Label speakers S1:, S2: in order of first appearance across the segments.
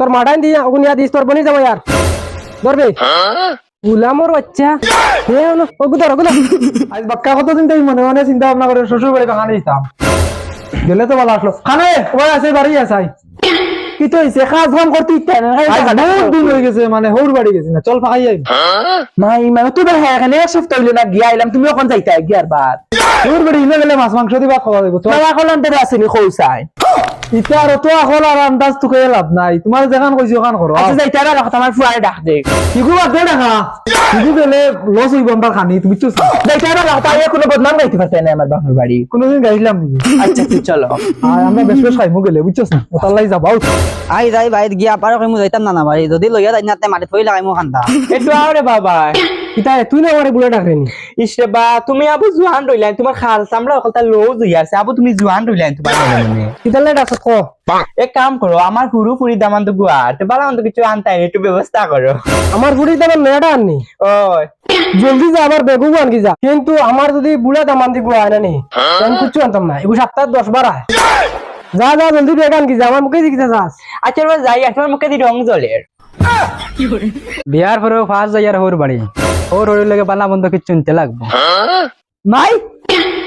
S1: তোর মাডান দিয়ে ওগুন দিস তোর বনি যাব ইয়ার। ধরবে? গুলামর বাচ্চা। হে না ওগু ধর ওগু
S2: আজ বাক্কা কত দিন তাই মনে মনে চিন্তা ভাবনা করে শ্বশুর বাড়ি খানা দিতাম গেলে তো ভালো আসলো। খানে ওই আছে বাড়ি আছে
S1: কি তো হইছে? কাজ কাম করতে ইচ্ছা না
S2: বহুত দিন হয়ে গেছে মানে হৌর বাড়ি গেছি না। চল ফাঁকাই যাই
S1: মাই মানে তুই হ্যাঁ এখানে এক সপ্তাহ হইল না গিয়া আইলাম তুমি ওখান যাইতা গিয়ার বাদ।
S2: হৌর বাড়ি ইনে গেলে মাছ মাংস দিবা খাওয়া দেবো চল।
S1: তোরা কলান তেরে আসেনি খৌসাই
S2: আর তো আকল আর আন্দাজ তো তোকে লাভ নাই। তোমার যেখান কইছি ওখান করো
S1: আচ্ছা যাইতা না কথা আমার ফুয়ারে ডাক দে।
S2: ইগু বাদ দে দেখা। ইগু গেলে লস হইব আমার খানি তুমি তো
S1: যাইতা না কথা আইয়া কোনো বদনাম গাইতে পারতে না আমার বাপের বাড়ি
S2: কোনোদিন গাইলাম নাকি?
S1: আচ্ছা তুই চলো।
S2: আর আমরা বেশ বেশ খাইমু গেলে বুঝছস না? ওটার লাই যাবাও
S3: আই যাই বাইর গিয়া পারো কইমু যাইতাম না না বাড়ি যদি লইয়া যাই না তে মাটি থই লাগাইমু খান্দা।
S1: একটু আরে বাবা কিতা তুই না আমারে বুলে ডাকরেনি? ইসরে বা তুমি আবু জুয়ান রইলেন তোমার খাল লো আবু তুমি জুয়ান রইলেন তোমার মনে। কিতা লাই ডাকছ ক? এক কাম করো আমার হুরু ফুরি দামান তো বালা কিছু আনতাই একটু ব্যবস্থা করো। আমার ফুরি দামান মেয়েটা আননি? ওই। জলদি যা আবার বেগু আনকি যা। কিন্তু আমার যদি বুড়া দামান দি গুয়া আনে নি আমি কিছু আনতাম না। এগুলো সপ্তাহ দশ বার আয় যা যা জলদি বেগ আনকি যা আমার মুখে দিকে যাস আচ্ছা যাই তোমার মুখে দি রং জলের
S3: বিয়ার পরে ফার্স্ট যাই আর হোর বাড়ি হোর হোর লাগে বালা বন্ধ কি চুনতে লাগবো। মাই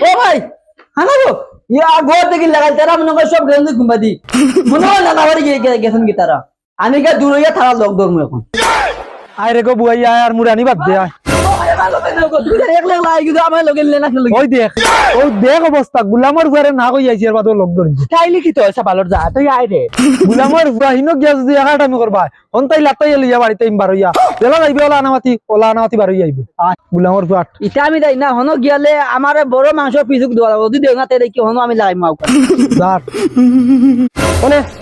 S3: ও ভাই হানা গো। ইয়া ঘর দেখি লাগাই তারা মনে করে সব গেছে ঘুমবা দি মনে হয় না বাড়ি গেছেন কি তারা? আমি কে দূর হইয়া থাকা লোক ধর্ম এখন।
S2: আয় রে গো বুয়াই আয় আর মুরানি বাদ দে আয়।
S3: আমার লগে লেনা খেলে
S2: ওই দেখ ওই দেখ অবস্থা গুলামর ঘরে না কই আইছি আর বাদ লোক ধরিছি
S1: তাইলে কি তো সাবালর যা তুই আয় রে
S2: গুলামর হিনো গিয়া যদি একা আমি করবা হন তাই লাতাই লইয়া বাড়িতে ইম বারইয়া বেলা যাইবে ওলা আনামাতি ওলা আনামাতি বারই আইবে গুলামর ঘুরা
S3: ইটা আমি যাই না হনো গিয়ালে আমার বড় মাংস পিছুক দেওয়া যদি দেও না তে কি হনো আমি লাগাই মাউ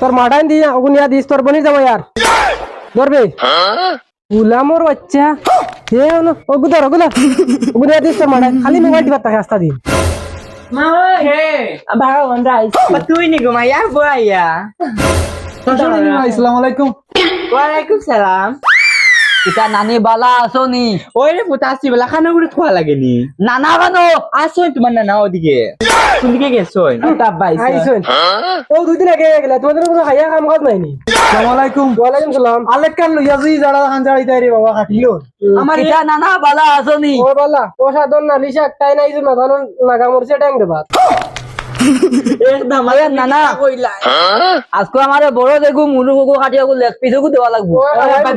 S1: তোর মাডান দিয়ে ওগুন ইয়া দিস তোর বনি যাব ইয়ার ধরবে গুলামর বাচ্চা হে ধর ওগু ধর ওগুন ইয়া দিস তোর মাডান খালি মোবাইল টিপার থাকে আস্তা দিন তুই নি ঘুমাইয়া বুয়াইয়া
S2: আসসালামু আলাইকুম
S1: ওয়ালাইকুম সালাম
S3: ইটা নানি বালা আছো নি
S1: ওই রে পুতা আসছি বেলা খানা করে খোয়া লাগেনি
S3: নানা বানো।
S1: আসো তোমার না ওদিকে। কোন দিকে গেছো আইসোন ও দুই দিন আগে গেলে তোমাদের কোনো খাইয়া কাম কাজ নাই নি?
S2: আসসালামু আলাইকুম।
S1: ওয়ালাইকুম সালাম।
S2: আলেক কান লইয়া জুই জাড়া খান জাড়াই দাইরে বাবা খাটিলো
S3: আমার ইটা নানা বালা আছো নি
S1: ও বালা ও সাধন না লিসা একটাই নাই যে মাথানো নাগা মরছে ট্যাং দেবা। একদম
S3: আরে নানা আজকে আমার বড় দেখু মুলু গুগু কাটি গু লেগ পিছুকু দেওয়া লাগবো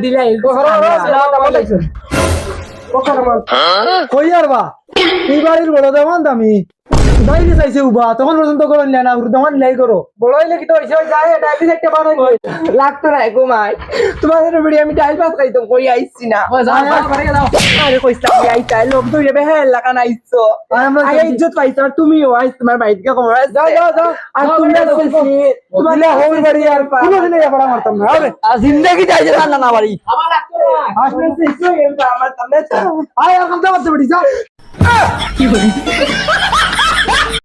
S1: দিলাই
S2: কই আর বা এই বাড়ির বড় দেওয়ান দামি বাইরে চাইছে উবা তখন পর্যন্ত করেন না তখন লাই করো।
S1: বড় হইলে কি তো হইছে যায় ডাইলিস একটা বানাই লাগতো না ঘুমাই তোমাদের ভিডিও আমি ডাইল ভাত খাইতাম কই আইছি না। আরে কইছিলাম আমি আইতা লোক ধরে বেহে লাগা নাইছো আগে ইজ্জত পাইছো আর তুমিও আইছ তোমার বাড়িতে কে খবর যাও যাও যাও। আর তুমি তোমার হোর বাড়ি আর পা
S2: কোনো দিনে এবার মারতাম না আরে
S3: জিন্দগি যাইছে না নানা বাড়ি
S1: আমার লাগতো না। আসলে আমার সামনে
S2: আয় কামটা করতে পারি যাও